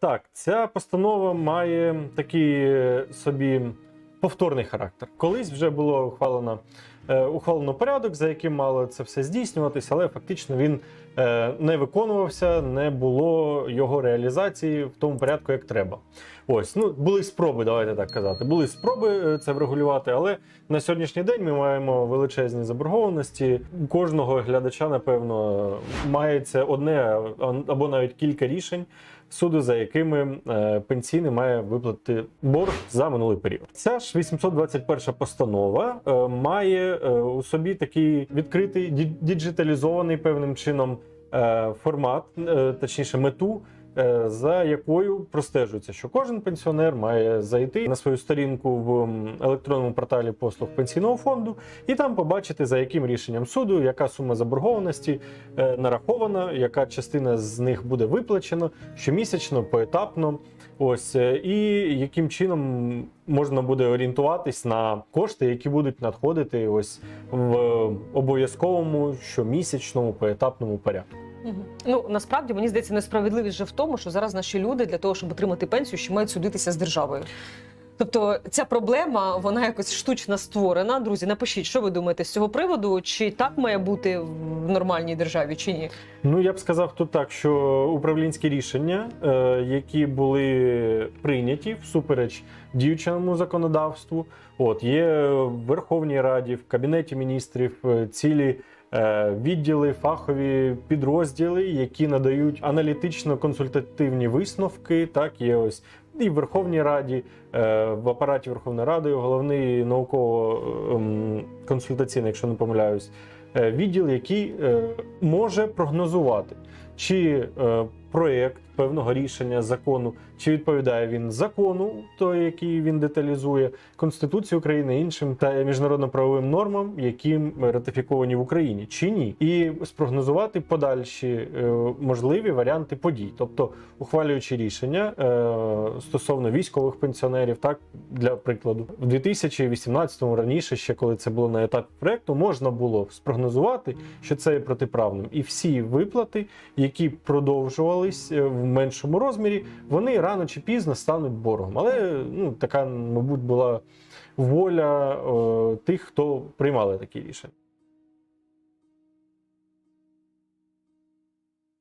Так, ця постанова має такий е, собі повторний характер. Колись вже було ухвалено, ухвалено порядок, за яким мало це все здійснюватися, але фактично він е, не виконувався, не було його реалізації в тому порядку, як треба. Ось, ну були спроби, давайте так казати. Були спроби е, це врегулювати, але на сьогоднішній день ми маємо величезні заборгованості. У кожного глядача, напевно, мається одне або навіть кілька рішень суду, за якими е, пенсійний має виплатити борг за минулий період. Ця ж 821 постанова е, має е, у собі такий відкритий діджиталізований певним чином е, формат, е, точніше мету. е, За якою простежується, що кожен пенсіонер має зайти на свою сторінку в електронному порталі послуг пенсійного фонду і там побачити, за яким рішенням суду, яка сума заборгованості е, нарахована, яка частина з них буде виплачена щомісячно, поетапно. Ось е, і яким чином можна буде орієнтуватись на кошти, які будуть надходити ось в обов'язковому щомісячному поетапному порядку. Ну насправді мені здається, несправедливість вже в тому, що зараз наші люди для того, щоб отримати пенсію, ще мають судитися з державою. Тобто ця проблема вона якось штучно створена. Друзі, напишіть, що ви думаєте з цього приводу? Чи так має бути в нормальній державі, чи ні? Ну я б сказав тут так, що управлінські рішення, е, які були прийняті всупереч діючому законодавству, от є в Верховній Раді, в Кабінеті міністрів е, цілі. е, Відділи, фахові підрозділи, які надають аналітично-консультативні висновки. Так, є ось і в Верховній Раді, е, в апараті Верховної Ради, головний науково-консультаційний, якщо не помиляюсь, е, відділ, який е, може прогнозувати, чи е, проєкт певного рішення закону, чи відповідає він закону, той, який він деталізує, Конституції України, іншим та міжнародно-правовим нормам, які ратифіковані в Україні, чи ні, і спрогнозувати подальші е, можливі варіанти подій, тобто ухвалюючи рішення е, стосовно військових пенсіонерів, так для прикладу, в 2018-му раніше, ще коли це було на етапі проекту, можна було спрогнозувати, що це є протиправним, і всі виплати, які продовжувались е, в меншому розмірі, вони рано чи пізно стануть боргом. Але ну така, мабуть, була воля о, тих, хто приймали такі рішення.